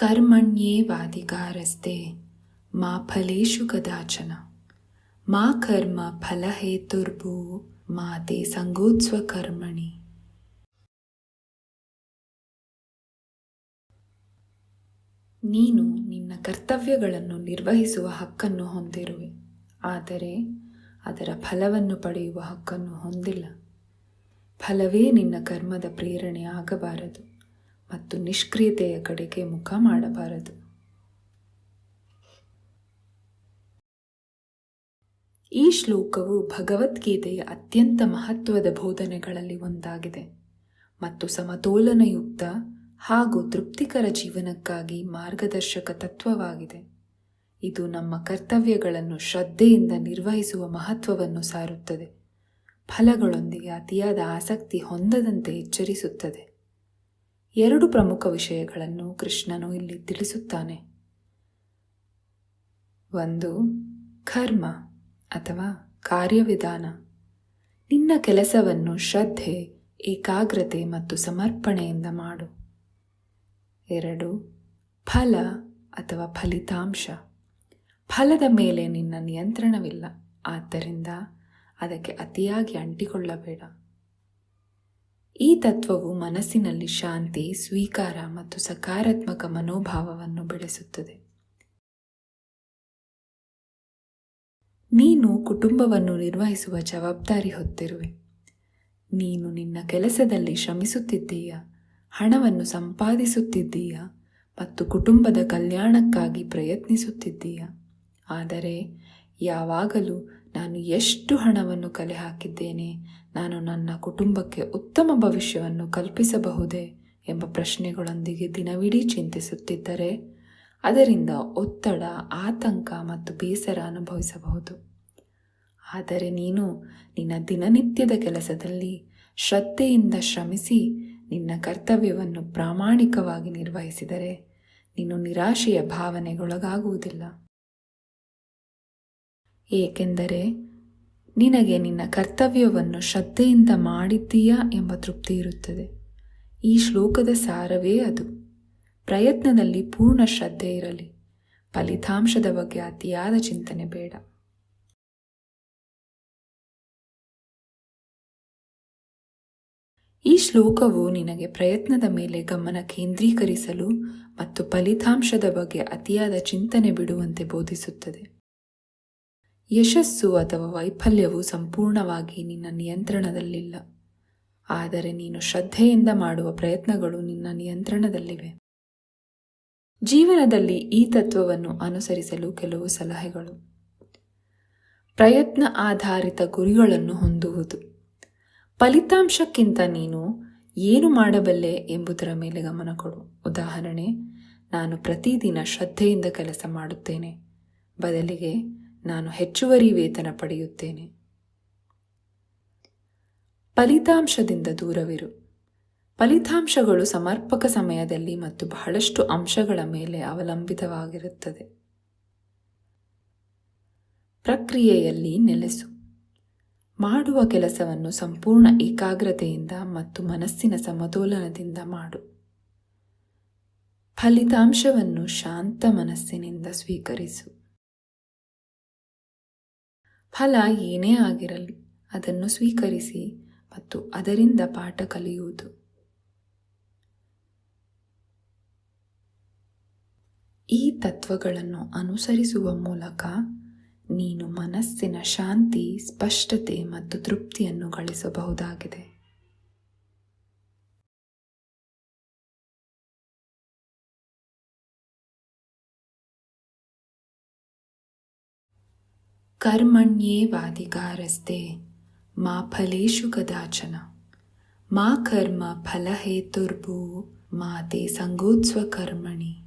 कर्मण्येवाधिकारस्ते मा फलेषु कदाचन मा कर्म फलहेतुर्भू मा ते ಸಂಗೋತ್ಸ್ವಕರ್ಮಣಿ ನೀನು ನಿನ್ನ ಕರ್ತವ್ಯಗಳನ್ನು ನಿರ್ವಹಿಸುವ ಹಕ್ಕನ್ನು ಹೊಂದಿರುವೆ ಆದರೆ ಅದರ ಫಲವನ್ನು ಪಡೆಯುವ ಹಕ್ಕನ್ನು ಹೊಂದಿಲ್ಲ ಫಲವೇ ನಿನ್ನ ಕರ್ಮದ ಪ್ರೇರಣೆ ಆಗಬಾರದು ಮತ್ತು ನಿಷ್ಕ್ರಿಯತೆಯ ಕಡೆಗೆ ಮುಖ ಮಾಡಬಾರದು. ಈ ಶ್ಲೋಕವು ಭಗವದ್ಗೀತೆಯ ಅತ್ಯಂತ ಮಹತ್ವದ ಬೋಧನೆಗಳಲ್ಲಿ ಒಂದಾಗಿದೆ ಮತ್ತು ಸಮತೋಲನಯುಕ್ತ ಹಾಗೂ ತೃಪ್ತಿಕರ ಜೀವನಕ್ಕಾಗಿ ಮಾರ್ಗದರ್ಶಕ ತತ್ವವಾಗಿದೆ. ಇದು ನಮ್ಮ ಕರ್ತವ್ಯಗಳನ್ನು ಶ್ರದ್ಧೆಯಿಂದ ನಿರ್ವಹಿಸುವ ಮಹತ್ವವನ್ನು ಸಾರುತ್ತದೆ. ಫಲಗಳೊಂದಿಗೆ ಅತಿಯಾದ ಆಸಕ್ತಿ ಹೊಂದದಂತೆ ಎಚ್ಚರಿಸುತ್ತದೆ. ಎರಡು ಪ್ರಮುಖ ವಿಷಯಗಳನ್ನು ಕೃಷ್ಣನು ಇಲ್ಲಿ ತಿಳಿಸುತ್ತಾನೆ. ಒಂದು, ಕರ್ಮ ಅಥವಾ ಕಾರ್ಯವಿಧಾನ. ನಿನ್ನ ಕೆಲಸವನ್ನು ಶ್ರದ್ಧೆ, ಏಕಾಗ್ರತೆ ಮತ್ತು ಸಮರ್ಪಣೆಯಿಂದ ಮಾಡು. ಎರಡು, ಫಲ ಅಥವಾ ಫಲಿತಾಂಶ. ಫಲದ ಮೇಲೆ ನಿನ್ನ ನಿಯಂತ್ರಣವಿಲ್ಲ, ಆದ್ದರಿಂದ ಅದಕ್ಕೆ ಅತಿಯಾಗಿ ಅಂಟಿಕೊಳ್ಳಬೇಡ. ತತ್ವವು ಮನಸ್ಸಿನಲ್ಲಿ ಶಾಂತಿ, ಸ್ವೀಕಾರ ಮತ್ತು ಸಕಾರಾತ್ಮಕ ಮನೋಭಾವವನ್ನು ಬೆಳೆಸುತ್ತದೆ. ನೀನು ಕುಟುಂಬವನ್ನು ನಿರ್ವಹಿಸುವ ಜವಾಬ್ದಾರಿ ಹೊತ್ತಿರುವೆ. ನೀನು ನಿನ್ನ ಕೆಲಸದಲ್ಲಿ ಶ್ರಮಿಸುತ್ತಿದ್ದೀಯ? ಹಣವನ್ನು ಸಂಪಾದಿಸುತ್ತಿದ್ದೀಯ? ಮತ್ತು ಕುಟುಂಬದ ಕಲ್ಯಾಣಕ್ಕಾಗಿ ಪ್ರಯತ್ನಿಸುತ್ತಿದ್ದೀಯ? ಆದರೆ ಯಾವಾಗಲೂ ನಾನು ಎಷ್ಟು ಹಣವನ್ನು ಕಲೆ ಹಾಕಿದ್ದೇನೆ ನಾನು ನನ್ನ ಕುಟುಂಬಕ್ಕೆ ಉತ್ತಮ ಭವಿಷ್ಯವನ್ನು ಕಲ್ಪಿಸಬಹುದೇ ಎಂಬ ಪ್ರಶ್ನೆಗಳೊಂದಿಗೆ ದಿನವಿಡೀ ಚಿಂತಿಸುತ್ತಿದ್ದರೆ, ಅದರಿಂದ ಒತ್ತಡ, ಆತಂಕ ಮತ್ತು ಬೇಸರ ಅನುಭವಿಸಬಹುದು. ಆದರೆ ನೀನು ನಿನ್ನ ದಿನನಿತ್ಯದ ಕೆಲಸದಲ್ಲಿ ಶ್ರದ್ಧೆಯಿಂದ ಶ್ರಮಿಸಿ ನಿನ್ನ ಕರ್ತವ್ಯವನ್ನು ಪ್ರಾಮಾಣಿಕವಾಗಿ ನಿರ್ವಹಿಸಿದರೆ, ನೀನು ನಿರಾಶೆಯ ಭಾವನೆಗೊಳಗಾಗುವುದಿಲ್ಲ. ಏಕೆಂದರೆ ನಿನಗೆ ನಿನ್ನ ಕರ್ತವ್ಯವನ್ನು ಶ್ರದ್ಧೆಯಿಂದ ಮಾಡಿದ್ದೀಯಾ ಎಂಬ ತೃಪ್ತಿ ಇರುತ್ತದೆ. ಈ ಶ್ಲೋಕದ ಸಾರವೇ ಅದು. ಪ್ರಯತ್ನದಲ್ಲಿ ಪೂರ್ಣ ಶ್ರದ್ಧೆ ಇರಲಿ. ಫಲಿತಾಂಶದ ಬಗ್ಗೆ ಅತಿಯಾದ ಚಿಂತನೆ ಬೇಡ. ಈ ಶ್ಲೋಕವು ನಿನಗೆ ಪ್ರಯತ್ನದ ಮೇಲೆ ಗಮನ ಕೇಂದ್ರೀಕರಿಸಲು ಮತ್ತು ಫಲಿತಾಂಶದ ಬಗ್ಗೆ ಅತಿಯಾದ ಚಿಂತನೆ ಬಿಡುವಂತೆ ಬೋಧಿಸುತ್ತದೆ. ಯಶಸ್ಸು ಅಥವಾ ವೈಫಲ್ಯವು ಸಂಪೂರ್ಣವಾಗಿ ನಿನ್ನ ನಿಯಂತ್ರಣದಲ್ಲಿಲ್ಲ. ಆದರೆ ನೀನು ಶ್ರದ್ಧೆಯಿಂದ ಮಾಡುವ ಪ್ರಯತ್ನಗಳು ನಿನ್ನ ನಿಯಂತ್ರಣದಲ್ಲಿವೆ. ಜೀವನದಲ್ಲಿ ಈ ತತ್ವವನ್ನು ಅನುಸರಿಸಲು ಕೆಲವು ಸಲಹೆಗಳು. ಪ್ರಯತ್ನ ಆಧಾರಿತ ಗುರಿಗಳನ್ನು ಹೊಂದುವುದು. ಫಲಿತಾಂಶಕ್ಕಿಂತ ನೀನು ಏನು ಮಾಡಬಲ್ಲೆ ಎಂಬುದರ ಮೇಲೆ ಗಮನ ಕೊಡು. ಉದಾಹರಣೆ, ನಾನು ಪ್ರತಿದಿನ ಶ್ರದ್ಧೆಯಿಂದ ಕೆಲಸ ಮಾಡುತ್ತೇನೆ. ಬದಲಿಗೆ ನಾನು ಹೆಚ್ಚುವರಿ ವೇತನ ಪಡೆಯುತ್ತೇನೆ. ಫಲಿತಾಂಶದಿಂದ ದೂರವಿರು. ಫಲಿತಾಂಶಗಳು ಸಮರ್ಪಕ ಸಮಯದಲ್ಲಿ ಮತ್ತು ಬಹಳಷ್ಟು ಅಂಶಗಳ ಮೇಲೆ ಅವಲಂಬಿತವಾಗಿರುತ್ತದೆ. ಪ್ರಕ್ರಿಯೆಯಲ್ಲಿ ನೆಲೆಸು. ಮಾಡುವ ಕೆಲಸವನ್ನು ಸಂಪೂರ್ಣ ಏಕಾಗ್ರತೆಯಿಂದ ಮತ್ತು ಮನಸ್ಸಿನ ಸಮತೋಲನದಿಂದ ಮಾಡು. ಫಲಿತಾಂಶವನ್ನು ಶಾಂತ ಮನಸ್ಸಿನಿಂದ ಸ್ವೀಕರಿಸು. ಫಲ ಏನೇ ಆಗಿರಲಿ, ಅದನ್ನು ಸ್ವೀಕರಿಸಿ ಮತ್ತು ಅದರಿಂದ ಪಾಠ ಕಲಿಯುವುದು. ಈ ತತ್ವಗಳನ್ನು ಅನುಸರಿಸುವ ಮೂಲಕ ನೀನು ಮನಸ್ಸಿನ ಶಾಂತಿ, ಸ್ಪಷ್ಟತೆ ಮತ್ತು ತೃಪ್ತಿಯನ್ನು ಗಳಿಸಬಹುದಾಗಿದೆ. कर्मण्येवाधिकारस्ते मा फलेषु कदाचन। मा कर्म फलहेतुर्भू मा ते सङ्गोत्स्वकर्मणि